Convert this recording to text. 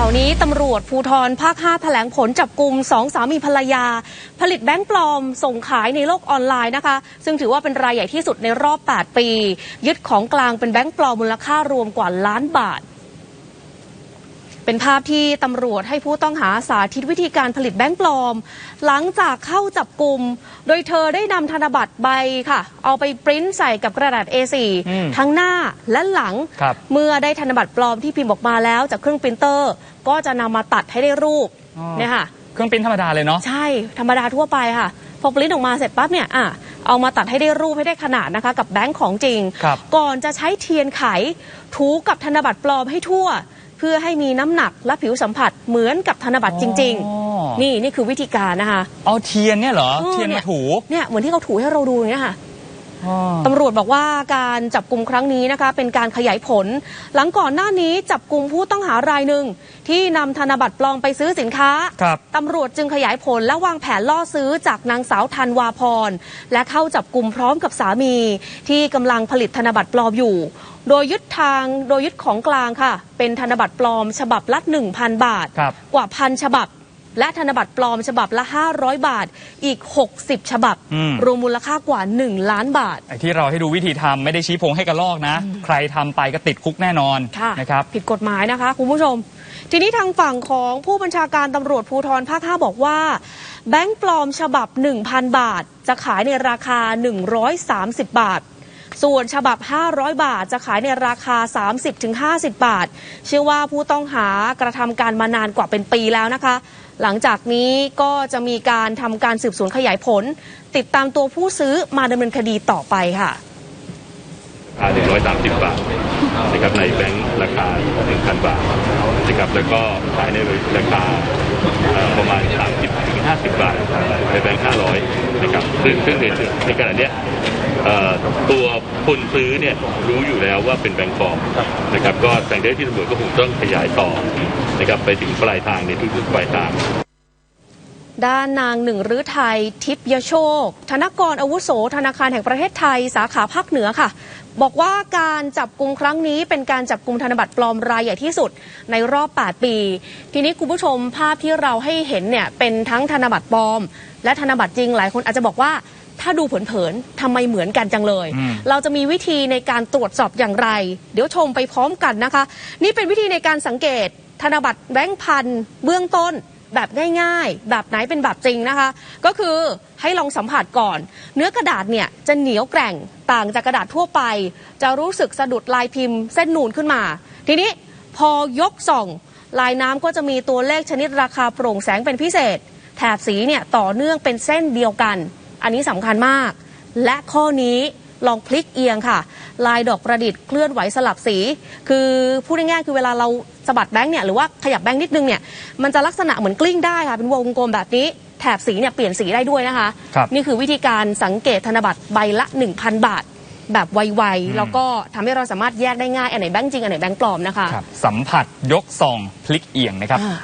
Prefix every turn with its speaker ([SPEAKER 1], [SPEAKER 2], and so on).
[SPEAKER 1] ข่าวนี้ตำรวจภูทรภาค 5 แถลงผลจับกลุ่มสองสามีภรรยา ผลิตแบงค์ปลอม ส่งขายในโลกออนไลน์นะคะ ซึ่งถือว่าเป็นรายใหญ่ที่สุดในรอบ 8 ปี ยึดของกลางเป็นแบงค์ปลอมมูลค่ารวมกว่าล้านบาท เป็นภาพที่ตำรวจให้ผู้ต้องหาสาธิตวิธีการผลิตแบงค์ปลอม หลังจากเข้าจับกลุ่มโดยเธอได้นำธนบัตรใบค่ะ เอาไปปริ้นใส่กับกระดาษ A4
[SPEAKER 2] อืม
[SPEAKER 1] ทั้งหน้าและหลัง
[SPEAKER 2] ครับ
[SPEAKER 1] เมื่อได้ธนบัตรปลอมที่พิมพ์ออกมาแล้วจากเครื่องปรินเตอร์ ก็จะนำมาตัดให้ได้รูป
[SPEAKER 2] อ๋อ
[SPEAKER 1] เนี่ยค่ะ
[SPEAKER 2] เครื่องปริ้นธรรมดาเลยเนาะ
[SPEAKER 1] ใช่ธรรมดาทั่วไปค่ะพอปริ้นออกมาเสร็จปั๊บเนี่ยอะเอามาตัดให้ได้รูปให้ได้ขนาดนะคะ กับแบงค์ของจริง
[SPEAKER 2] ครับ
[SPEAKER 1] ก่อนจะใช้เทียนไขถูกับธนบัตรปลอมให้ทั่ว เพื่อให้มีน้ำหนักและผิวสัมผัสเหมือนกับธนบัตรจริง
[SPEAKER 2] อ๋อ
[SPEAKER 1] ๆนี่นี่คือวิธีการนะคะ
[SPEAKER 2] เอาเทียนเนี่ยเหรอ
[SPEAKER 1] เออ
[SPEAKER 2] เทียนมาถู
[SPEAKER 1] เนี่ยเหมือนที่เขาถูให้เราดูอย่างเงี้ยค่ะ
[SPEAKER 2] อ๋อ
[SPEAKER 1] ตำรวจบอกว่าการจับกลุ่มครั้งนี้นะคะเป็นการขยายผล หลังก่อนหน้านี้จับกลุ่มผู้ต้องหารายหนึ่งที่นำธนบัตรปลอมไปซื้อสินค้า
[SPEAKER 2] ครับ
[SPEAKER 1] ตำรวจจึงขยายผลและวางแผนล่อซื้อจากนางสาวธันวาพร และเข้าจับกลุ่มพร้อมกับสามี ที่กำลังผลิตธนบัตรปลอมอยู่ โดยยึดทางโดยยึดของกลางค่ะ เป็นธนบัตรปลอม ฉบับละ1,000 บาท
[SPEAKER 2] ครับ
[SPEAKER 1] กว่าพันฉบับ และธนบัตรปลอมฉบับละ 500 บาทอีก 60 ฉบับ
[SPEAKER 2] อืม
[SPEAKER 1] รวมมูลค่ากว่า 1 ล้านบาท
[SPEAKER 2] ไอ้ที่เราให้ดูวิธีทำไม่ได้ชี้โพงให้กระลอกนะ ใครทำไปก็ติดคุกแน่นอน
[SPEAKER 1] ค่ะ
[SPEAKER 2] นะครับ
[SPEAKER 1] ผิดกฎหมายนะคะคุณผู้ชม ทีนี้ทางฝั่งของผู้บัญชาการตำรวจภูธรภาค 5 บอกว่าแบงค์ปลอมฉบับ 1,000 บาท จะขายในราคา 130 บาท ส่วนฉบับ 500 บาทจะขายในราคา 30-50 บาท เชื่อว่าผู้ต้องหากระทำการมานานกว่าเป็นปีแล้วนะคะ หลังจากนี้ก็จะมีการทำการสืบสวนขยายผล ติดตามตัวผู้ซื้อมาดำเนินคดีต่อไปค่ะ
[SPEAKER 3] ราคา130 บาทนะครับในแบงค์ราคา 1,000 บาทนะครับแล้วก็ขายในราคาประมาณ 30-50 บาทในแบงค์500นะครับซึ่งซึ่งในขณะเนี้ย ตัวคนซื้อเนี่ยรู้อยู่แล้วว่าเป็นแบงค์ปลอมนะครับก็ทางเจ้าที่ตำรวจก็คงต้องขยายต่อนะครับไปถึงปลายทางในทุกๆปลายทาง
[SPEAKER 1] ด้านนางหนึ่งฤทัยทิพยโชค ธนกรอาวุโส ธนาคารแห่งประเทศไทย สาขาภาคเหนือค่ะ บอกว่าการจับกลุ่มครั้งนี้เป็นการจับกลุ่มธนบัตรปลอมรายใหญ่ที่สุดในรอบ 8 ปี ทีนี้คุณผู้ชมภาพที่เราให้เห็นเนี่ยเป็นทั้งธนบัตรปลอม และธนบัตรจริงหลายคนอาจจะบอกว่า ถ้าดูเผินๆทำไมเหมือนกันจังเลย
[SPEAKER 2] อืม
[SPEAKER 1] เราจะมีวิธีในการตรวจสอบอย่างไร เดี๋ยวชมไปพร้อมกันนะคะ นี่เป็นวิธีในการสังเกต ธนบัตรแบงค์พันเบื้องต้นแบบง่ายๆ แบบไหนเป็นแบบจริงนะคะ ก็คือให้ลองสัมผัสก่อน เนื้อกระดาษเนี่ยจะเหนียวแกร่งต่างจากกระดาษทั่วไป จะรู้สึกสะดุดลายพิมพ์เส้นนูนขึ้นมา ทีนี้พอยกส่อง ลายน้ำก็จะมีตัวเลขชนิดราคาโปร่งแสงเป็นพิเศษ แถบสีเนี่ยต่อเนื่องเป็นเส้นเดียวกัน อันนี้สำคัญมาก และข้อนี้ลองพลิกเอียงค่ะ ลายดอกประดิษฐ์เคลื่อนไหวสลับสี คือพูดง่ายๆคือเวลาเราสะบัดแบงค์เนี่ยหรือว่าขยับแบงค์นิดนึงเนี่ยมันจะลักษณะเหมือนกลิ้งได้ค่ะ เป็นวงกลมแบบนี้ แถบสีเนี่ยเปลี่ยนสีได้ด้วยนะคะ
[SPEAKER 2] ครับ
[SPEAKER 1] นี่คือวิธีการสังเกตธนบัตรใบละ 1,000 บาท แบบไวๆแล้วก็ทำให้เราสามารถแยกได้ง่ายอันไหนแบงค์จริงอันไหนแบงค์ปลอมนะคะ
[SPEAKER 2] ครับสัมผัสยกส่องพลิกเอียงนะครับ
[SPEAKER 1] อ่า